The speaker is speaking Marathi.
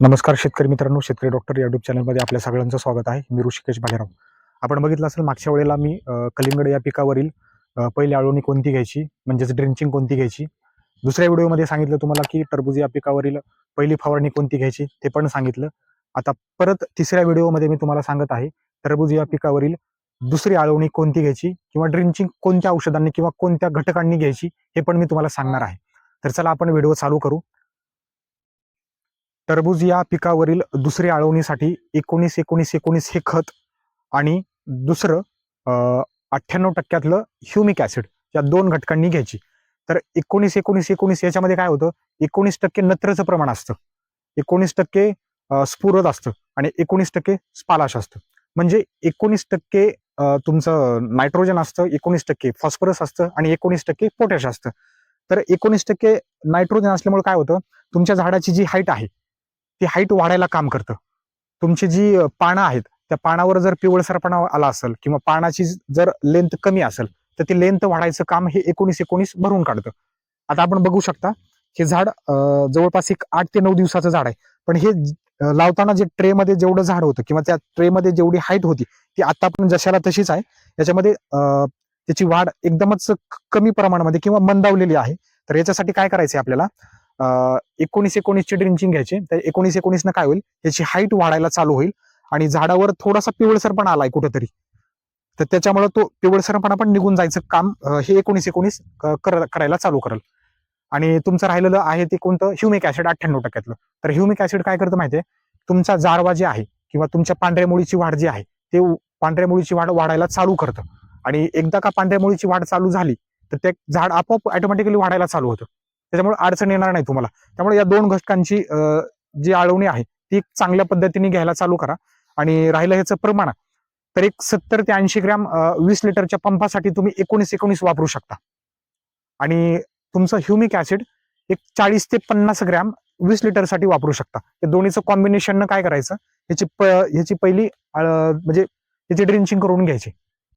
नमस्कार शेतकरी मित्रांनो शेतकरी डॉक्टर युट्यूब चॅनलमध्ये आपल्या सगळ्यांचं स्वागत आहे. मी ऋषिकेश भालेराव. आपण बघितलं असेल मागच्या वेळेला मी कलिंगड या पिकावरील पहिली आळवणी कोणती घ्यायची? म्हणजेच ड्रिंचिंग कोणती घ्यायची? दुसऱ्या व्हिडिओमध्ये सांगितलं तुम्हाला की टरबूज या पिकावरील पहिली फवारणी कोणती घ्यायची? ते पण सांगितलं. आता परत तिसऱ्या व्हिडिओमध्ये मी तुम्हाला सांगत आहे टरबूज या पिकावरील दुसरी आळवणी कोणती घ्यायची? किंवा ड्रिंचिंग कोणत्या औषधांनी किंवा कोणत्या घटकांनी घ्यायची? हे पण मी तुम्हाला सांगणार आहे. तर चला आपण व्हिडिओ चालू करू. टरबूज या पिकावरील दुसऱ्या आळवणीसाठी एकोणीस एकोणीस एकोणीस हे खत आणि दुसरं अठ्ठ्याण्णव टक्क्यातलं ह्युमिक ॲसिड या दोन घटकांनी घ्यायची. तर एकोणीस एकोणीस एकोणीस याच्यामध्ये काय होतं? एकोणीस टक्के नत्रचं प्रमाण असतं. एकोणीस टक्के स्फुरद असतं आणि एकोणीस टक्के स्पालाश असतं. म्हणजे एकोणीस टक्के तुमचं नायट्रोजन असतं एकोणीस टक्के फॉस्फरस असतं आणि एकोणीस टक्के पोटॅश असतं. तर एकोणीस टक्के नायट्रोजन असल्यामुळे काय होतं? तुमच्या झाडाची जी हाईट आहे ती हाईट वाढायला काम करतं. तुमची जी पानं आहेत त्या पानावर जर पिवळसरपणा आला असेल किंवा पानाची जर लेंथ कमी असेल तर ती लेंथ वाढायचं काम हे एकोणीस एकोणीस भरून काढतं. आता आपण बघू शकता हे झाड जवळपास एक आठ ते नऊ दिवसाचं झाड आहे. पण हे लावताना जे ट्रेमध्ये जेवढं झाड होतं किंवा त्या ट्रेमध्ये जेवढी हाईट होती ती आता पण जशाला तशीच आहे. याच्यामध्ये त्याची वाढ एकदमच कमी प्रमाणामध्ये किंवा मंदावलेली आहे. तर याच्यासाठी काय करायचं आपल्याला? एकोणीस एकोणीसची ड्रिंचिंग घ्यायची. तर एकोणीस एकोणीसनं काय होईल? त्याची हाईट वाढायला चालू होईल. आणि झाडावर थोडासा पिवळसरपणा आलाय कुठेतरी. तर त्याच्यामुळे तो पिवळसरपणा पण निघून जायचं काम हे एकोणीस एकोणीस करायला चालू करेल. आणि तुमचं राहिलेलं आहे ते कोणतं? ह्युमिक ऍसिड अठ्ठ्याण्णव टक्क्यातलं. तर ह्युमिक ऍसिड काय करतं माहितीये? तुमचा जारवा जे आहे किंवा तुमच्या पांढऱ्या मुळीची वाढ जी आहे ते पांढऱ्या मुळीची वाढ वाढायला चालू करतं. आणि एकदा का पांढऱ्या मुळीची वाढ चालू झाली तर ते झाड आपोआप ऑटोमॅटिकली वाढायला चालू होतं. त्याच्यामुळे अडचण येणार नाही तुम्हाला. त्यामुळे या दोन घटकांची जी आळवणी आहे ती चांगल्या पद्धतीने घ्यायला चालू करा. आणि राहिलं ह्याचं प्रमाण तर एक सत्तर ते ऐंशी ग्रॅम वीस लिटरच्या पंपासाठी तुम्ही एकोणीस एकोणीस वापरू शकता. आणि तुमचं ह्युमिक ऍसिड एक चाळीस ते पन्नास ग्रॅम वीस लिटरसाठी वापरू शकता. या दोन्हीचं कॉम्बिनेशन काय करायचं? ह्याची प ह्याची पहिली म्हणजे ह्याची ड्रिंचिंग करून घ्यायची.